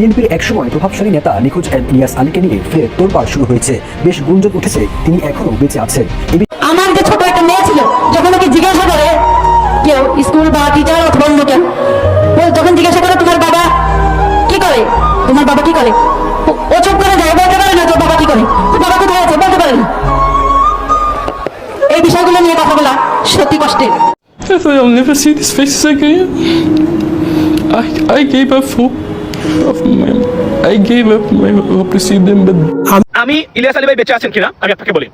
বিএনপির একসময় প্রভাবশালী নেতা নিখোঁজ ইলিয়াস আলীকে নিয়ে ফের তোলপাড় শুরু হয়েছে। বেশ গুঞ্জন উঠেছে তিনি এখনও বেঁচে আছেন। আমার যে ছোট একটা মেয়ে ছিল যখন ওকে জিজ্ঞাসা করে কেউ স্কুল বা টিচার অথবা অন্য কেউ? যখন জিজ্ঞাসা করে তোমার বাবা কি করে? তোমার বাবা কি করে? ও- চুপ করে যায় বলতে পারে না তোর বাবা কি করে। তোর বাবা কোথায় আছে? বলতে পারে না। এই বিষয়গুলো নিয়ে কথা বলা সত্যি কষ্টের। I thought I'll never see these faces again. I, I gave up hope. To see আমি ইলিয়াস আলী ভাই বেঁচে আছেন কিনা আমি আপনাকে বলি।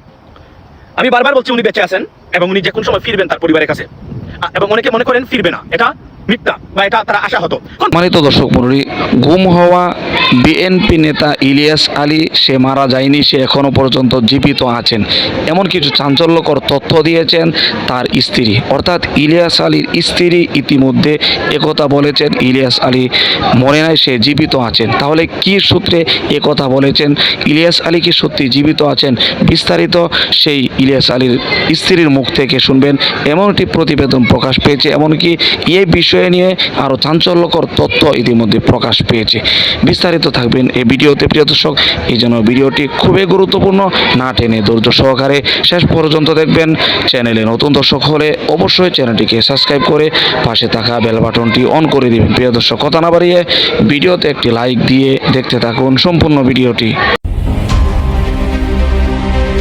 আমি বারবার বলছি উনি বেঁচে আছেন এবং উনি যে কোন সময় ফিরবেন তার পরিবারের কাছে। এবং অনেকে মনে করেন ফিরবে না। এটা দর্শক মন্ডলী গুম হওয়া বিএনপি নেতা ইলিয়াস আলী, সে মারা যায়নি, সে এখনও পর্যন্ত জীবিত আছেন। এমন কিছু চাঞ্চল্যকর তথ্য দিয়েছেন তার স্ত্রী। অর্থাৎ ইলিয়াস আলীর স্ত্রী ইতিমধ্যে একথা বলেছেন, ইলিয়াস আলী মনে নাই, সে জীবিত আছেন। তাহলে কি সূত্রে একথা বলেছেন? ইলিয়াস আলী কি সত্যি জীবিত আছেন? বিস্তারিত সেই ইলিয়াস আলীর স্ত্রীর মুখ থেকে শুনবেন। এমন একটি প্রতিবেদন প্রকাশ পেয়েছে, এমনকি এই বিষয়ে নিয়ে আরও চাঞ্চল্যকর তথ্য ইতিমধ্যে প্রকাশ পেয়েছে। বিস্তারিত থাকবেন এই ভিডিওতে, প্রিয় দর্শক। এই জন্য ভিডিওটি খুবই গুরুত্বপূর্ণ, না টেনে ধৈর্য সহকারে শেষ পর্যন্ত দেখবেন। চ্যানেলে নতুন দর্শক হলে অবশ্যই চ্যানেলটিকে সাবস্ক্রাইব করে পাশে থাকা বেল বাটনটি অন করে দিবেন। প্রিয় দর্শক, কথা না বাড়িয়ে ভিডিওতে একটি লাইক দিয়ে দেখতে থাকুন সম্পূর্ণ ভিডিওটি।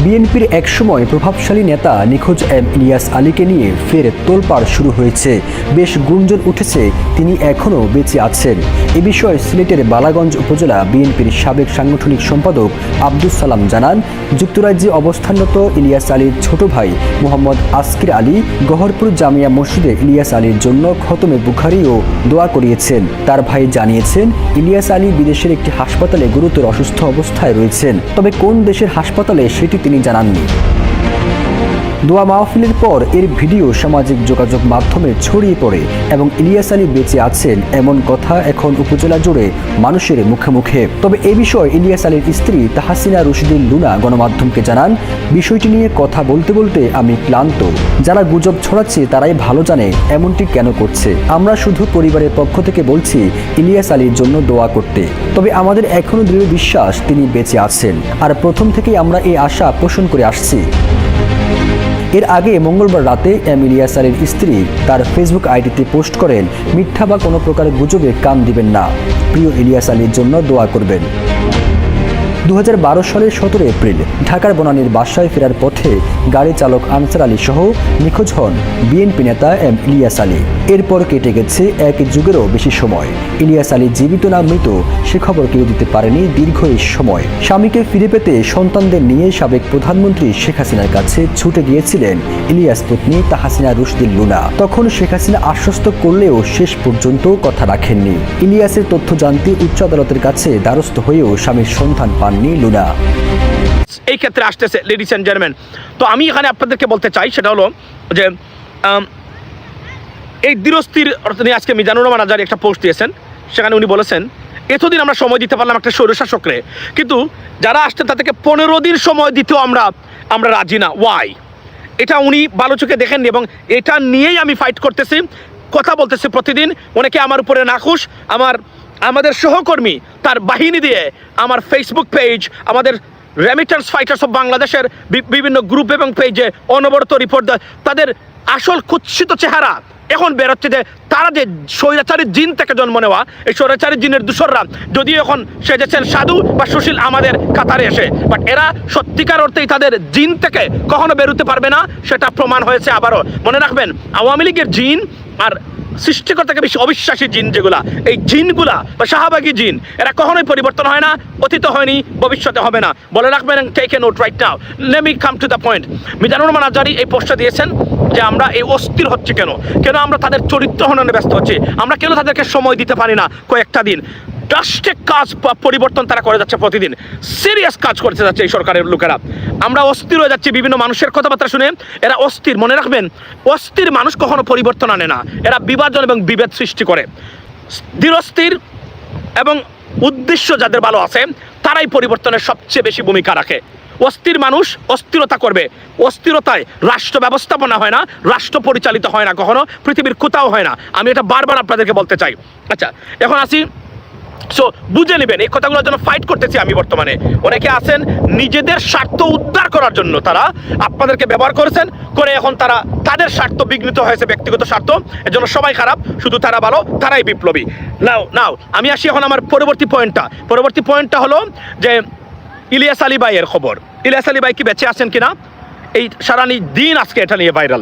বিএনপির একসময় প্রভাবশালী নেতা নিখোঁজ এম ইলিয়াস আলীকে নিয়ে ফের তোলপাড় শুরু হয়েছে। বেশ গুঞ্জন উঠেছে, তিনি এখনও বেঁচে আছেন। এ বিষয়ে সিলেটের বালাগঞ্জ উপজেলা বিএনপির সাবেক সাংগঠনিক সম্পাদক আব্দুল সালাম জানান, যুক্তরাজ্যে অবস্থানরত ইলিয়াস আলীর ছোট ভাই মোহাম্মদ আসকির আলী গহরপুর জামিয়া মসজিদে ইলিয়াস আলীর জন্য খতমে বুখারি ও দোয়া করিয়েছেন। তার ভাই জানিয়েছেন, ইলিয়াস আলী বিদেশের একটি হাসপাতালে গুরুতর অসুস্থ অবস্থায় রয়েছেন। তবে কোন দেশের হাসপাতালে সেটি তিনি জানাননি। দোয়া মাহফিলের পর এর ভিডিও সামাজিক যোগাযোগ মাধ্যমে ছড়িয়ে পড়ে এবং ইলিয়াস আলী বেঁচে আছেন এমন কথা এখন উপজেলা জুড়ে মানুষের মুখে মুখে। তবে এ বিষয়ে ইলিয়াস আলীর স্ত্রী তাহাসিনা রশিদুল লুনা গণমাধ্যমকে জানান, বিষয়টি নিয়ে কথা বলতে বলতে আমি ক্লান্ত। যারা গুজব ছড়াচ্ছে তারাই ভালো জানে এমনটি কেন করছে। আমরা শুধু পরিবারের পক্ষ থেকে বলছি, ইলিয়াস আলীর জন্য দোয়া করতে। তবে আমাদের এখনও দৃঢ় বিশ্বাস তিনি বেঁচে আছেন। আর প্রথম থেকেই আমরা এই আশা পোষণ করে আসছি। এর আগে মঙ্গলবার রাতে এম ইলিয়াস আলীর স্ত্রী তার ফেসবুক আইডিতে পোস্ট করেন, মিথ্যা বা কোনো প্রকার গুজবে কান দিবেন না। প্রিয় ইলিয়াস আলীর জন্য দোয়া করবেন। দু হাজার বারো সালের সতেরো এপ্রিল ঢাকার বনানীর বাসায় ফেরার পথে গাড়ি চালক আনসার আলী সহ নিখোঁজ হন বিএনপি নেতা এম ইলিয়াস আলী। এরপর কেটে গেছে এক যুগেরও বেশি সময়। ইলিয়াস আলী জীবিত না মৃত, সে খবর কেউ দিতে পারেনি দীর্ঘ এই সময়। স্বামীকে ফিরে পেতে সন্তানদের নিয়ে সাবেক প্রধানমন্ত্রী শেখ হাসিনার কাছে ছুটে গিয়েছিলেন ইলিয়াস পত্নী তাহাসিনা রুশদিন লুনা। তখন শেখ হাসিনা আশ্বস্ত করলেও শেষ পর্যন্ত কথা রাখেননি। ইলিয়াসের তথ্য জানতে উচ্চ আদালতের কাছে দ্বারস্থ হয়েও স্বামীর সন্ধান পাননি লুনা। এই ক্ষেত্রে আসতেছে লেডিস অ্যান্ড জেন্টলম্যান তো আমি এখানে আপনাদেরকে বলতে চাই, সেটা হলো যে এই দৃঢ়স্থির অর্থ নিয়ে আজকে মিজানুর রহমান আজারি একটা পোস্ট দিয়েছেন, সেখানে উনি বলেছেন, এতদিন আমরা সময় দিতে পারলাম একটা স্বৈরশাসকরে কিন্তু যারা আসছে তাদেরকে পনেরো দিন সময় দিতেও আমরা আমরা রাজি না। ওয়াই এটা উনি ভালো চোখে দেখেননি এবং এটা নিয়েই আমি ফাইট করতেছি, কথা বলতেছি প্রতিদিন। অনেকে আমার উপরে নাখুশ, আমার, আমাদের সহকর্মী তার বাহিনী দিয়ে, আমার ফেসবুক পেজ আমাদের রেমিটার্স ফাইটার্স অফ বাংলাদেশের বিভিন্ন গ্রুপ এবং পেজে অনবরত রিপোর্ট তাদের আসল কুৎসিত চেহারা। এখন বেরোচ্ছে যে তারা যে স্বৈরাচারী জিন থেকে জন্ম নেওয়া, এই স্বৈরাচারী জিনের দূষররা, যদিও এখন সেজেছেন সাধু বা সুশীল আমাদের কাতারে এসে বাট এরা সত্যিকার অর্থেই তাদের জিন থেকে কখনো বেরোতে পারবে না, সেটা প্রমাণ হয়েছে আবারও। মনে রাখবেন, আওয়ামী লীগের জিন আর সৃষ্টিকর্তাকে বেশি অবিশ্বাসী জিন যেগুলা, এই জিনগুলা বা শাহবাগী জিন, এরা কখনোই পরিবর্তন হয় না, অতীত হয়নি, ভবিষ্যতে হবে না। বলে রাখবেন take a note right now let me come to the point Mizanur Rahman Azhari এই প্রশ্ন দিয়েছেন যে আমরা এই অস্থির হচ্ছে কেন? কেন আমরা তাদের চরিত্র হননে ব্যস্ত হচ্ছি? আমরা কেন তাদেরকে সময় দিতে পারি না কয়েকটা দিন? ড্রাস্টিক কাজ পরিবর্তন তারা করে যাচ্ছে প্রতিদিন। সিরিয়াস কাজ করতে যাচ্ছে এই সরকারের লোকেরা। আমরা অস্থির হয়ে যাচ্ছি বিভিন্ন মানুষের কথাবার্তা শুনে। এরা অস্থির, মনে রাখবেন, অস্থির মানুষ কখনো পরিবর্তন আনে না। এরা বিভাজন এবং বিভেদ সৃষ্টি করে। দৃঢ়স্থির এবং উদ্দেশ্য যাদের ভালো আছে, তারাই পরিবর্তনের সবচেয়ে বেশি ভূমিকা রাখে। অস্থির মানুষ অস্থিরতা করবে। অস্থিরতায় রাষ্ট্র ব্যবস্থাপনা হয় না, রাষ্ট্র পরিচালিত হয় না কখনো, পৃথিবীর কোথাও হয় না। আমি এটা বারবার আপনাদেরকে বলতে চাই। আচ্ছা এখন আসি সো বুঝে নেবেন, এই কথাগুলোর জন্য ফাইট করতেছি আমি বর্তমানে। অনেকে আছেন, নিজেদের স্বার্থ উদ্ধার করার জন্য তারা আপনাদেরকে ব্যবহার করেছেন, করে এখন তারা তাদের স্বার্থ বিঘ্নিত হয়েছে, ব্যক্তিগত স্বার্থ। এজন্য সবাই খারাপ, শুধু তারা ভালো, তারাই বিপ্লবী। নাও নাও আমি আসি এখন আমার পরবর্তী পয়েন্টটা পরবর্তী পয়েন্টটা হলো যে ইলিয়াস আলী ভাইয়ের খবর। ইলিয়াস আলী ভাই কি বেঁচে আছেন কিনা? এই সারানি দিন আজকে এটা নিয়ে ভাইরাল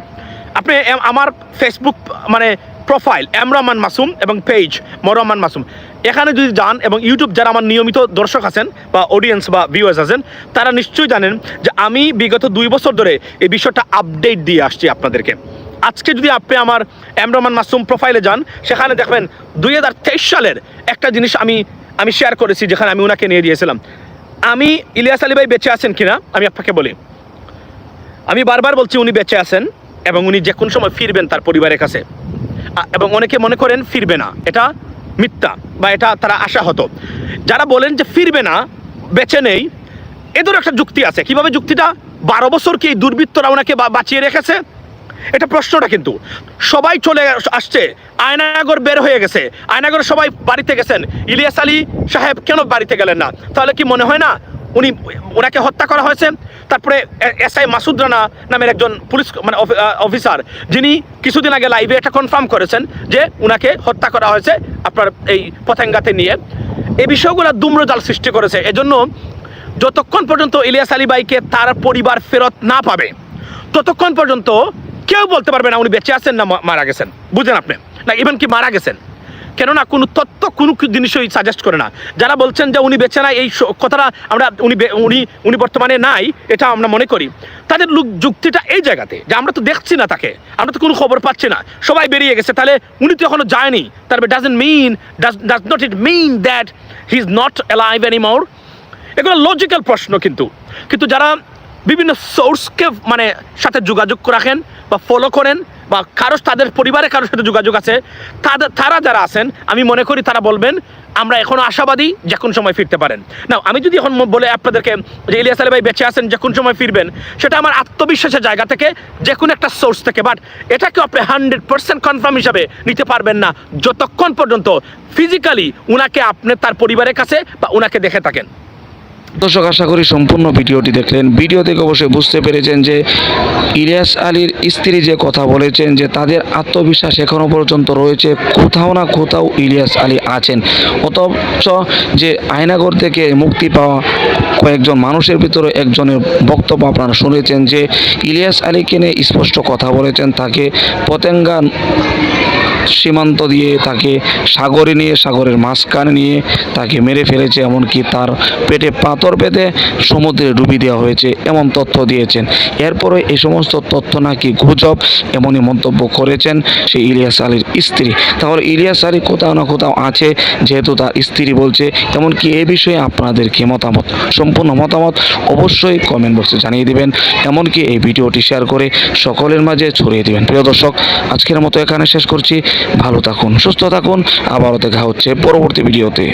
আপনি আমার ফেসবুক মানে প্রোফাইল এম রহমান মাসুম এবং পেজ মরহমান মাসুম এখানে যদি যান এবং ইউটিউব যারা আমার নিয়মিত দর্শক আছেন বা অডিয়েন্স বা ভিউয়ার্স আছেন, তারা নিশ্চয়ই জানেন যে আমি বিগত দুই বছর ধরে এই বিষয়টা আপডেট দিয়ে আসছি আপনাদেরকে। আজকে যদি আপনি আমার এম রহমান মাসুম প্রোফাইলে যান, সেখানে দেখবেন দুই হাজার তেইশ সালের একটা জিনিস আমি আমি শেয়ার করেছি যেখানে আমি ওনাকে নিয়ে দিয়েছিলাম। আমি ইলিয়াস আলী ভাই বেঁচে আছেন কিনা, আমি আপনাকে বলি। আমি বারবার বলছি উনি বেঁচে আছেন এবং উনি যে কোনো সময় ফিরবেন তার পরিবারের কাছে। এবং অনেকে মনে করেন ফিরবে না। এটা মিথ্যা বা এটা তারা আশা হতো যারা বলেন যে ফিরবে না, বেঁচে নেই এদের একটা যুক্তি আছে। কীভাবে যুক্তিটা? বারো বছর কি এই দুর্বৃত্তরা ওনাকে বাঁচিয়ে রেখেছে? এটা প্রশ্নটা কিন্তু। সবাই চলে আসছে, আয়নাগর বের হয়ে গেছে। আয়নাগর সবাই বাড়িতে গেছেন। ইলিয়াস আলী সাহেব কেন বাড়িতে গেলেন না? তাহলে কি মনে হয় না উনি ওনাকে হত্যা করা হয়েছে? তারপরে এস আই মাসুদ রানা নামের একজন পুলিশ মানে অফি- অফিসার, যিনি কিছুদিন আগে লাইভে এটা কনফার্ম করেছেন যে উনাকে হত্যা করা হয়েছে। আপনার এই পতেঙ্গাতে নিয়ে। এই বিষয়গুলো দুম্রজাল সৃষ্টি করেছে। এজন্য যতক্ষণ পর্যন্ত ইলিয়াস আলী ভাইকে তার পরিবার ফেরত না পাবে, ততক্ষণ পর্যন্ত কেউ বলতে পারবে না উনি বেঁচে আছেন না মারা গেছেন। বুঝলেন আপনি? না ইভেন কি মারা গেছেন। কেননা কোনো তত্ত্ব কোনো জিনিসই সাজেস্ট করে না। যারা বলছেন যে উনি বেছে নাই এই কথাটা আমরা উনি উনি উনি বর্তমানে নাই, এটা আমরা মনে করি। তাদের লোক, যুক্তিটা এই জায়গাতে, যে আমরা তো দেখছি না তাকে, আমরা তো কোনো খবর পাচ্ছি না। সবাই বেরিয়ে গেছে, তাহলে উনি তো এখনও যায়নি। তারপরে doesn't mean does does not it mean that he is not alive anymore এগুলো লজিক্যাল প্রশ্ন কিন্তু। কিন্তু যারা বিভিন্ন সোর্সকে মানে সাথে যোগাযোগ রাখেন বা ফলো করেন বা কারও তাদের পরিবারে কারোর সাথে যোগাযোগ আছে। তাদের তারা যারা আছেন, আমি মনে করি তারা বলবেন, আমরা এখনও আশাবাদী যে কোন সময় ফিরতে পারেন। না আমি যদি এখন বলে আপনাদেরকে যে ইলিয়াস আলী ভাই বেঁচে আছেন, যে কোন সময় ফিরবেন, সেটা আমার আত্মবিশ্বাসের জায়গা থেকে, যে কোনো একটা সোর্স থেকে। বাট এটাকে আপনি হান্ড্রেড পার্সেন্ট কনফার্ম হিসাবে নিতে পারবেন না, যতক্ষণ পর্যন্ত ফিজিক্যালি উনাকে আপনি তার পরিবারের কাছে বা উনাকে দেখে থাকেন। দর্শক, আশা করি সম্পূর্ণ ভিডিওটি দেখলেন। ভিডিও থেকে অবশ্যই বুঝতে পেরেছেন যে ইলিয়াস আলীর স্ত্রী যে কথা বলেছেন, যে তাদের আত্মবিশ্বাস এখনও পর্যন্ত রয়েছে, কোথাও না কোথাও ইলিয়াস আলী আছেন। অথচ যে আয়নাগর থেকে মুক্তি পাওয়া কয়েকজন মানুষের ভিতরে একজনের বক্তব্য আপনারা শুনেছেন যে ইলিয়াস আলীকে নিয়ে স্পষ্ট কথা বলেছেন, তাকে পতেঙ্গা সীমান্ত দিয়ে তাকে সাগরে নিয়ে, সাগরের মাঝখানে নিয়ে তাকে মেরে ফেলেছে, এমনকি তার পেটে পাথর পেতে সমুদ্রে ডুবি দেওয়া হয়েছে, এমন তথ্য দিয়েছেন। এরপরে এই সমস্ত তথ্য নাকি গুজব, এমনই মন্তব্য করেছেন সেই ইলিয়াস আলীর স্ত্রী। তাহলে ইলিয়াস আলী কোথাও না কোথাও আছে, যেহেতু তার স্ত্রী বলছে, এমনকি এ বিষয়ে আপনাদের কি মতামত? সম্পূর্ণ মতামত অবশ্যই কমেন্ট বক্সে জানিয়ে দিবেন। এমনকি এই ভিডিওটি শেয়ার করে সকলের মাঝে ছড়িয়ে দিবেন। প্রিয় দর্শক, আজকের মতো এখানে শেষ করছি। ভালো থাকুন সুস্থ থাকুন আবারও দেখা হচ্ছে পরবর্তী ভিডিওতে।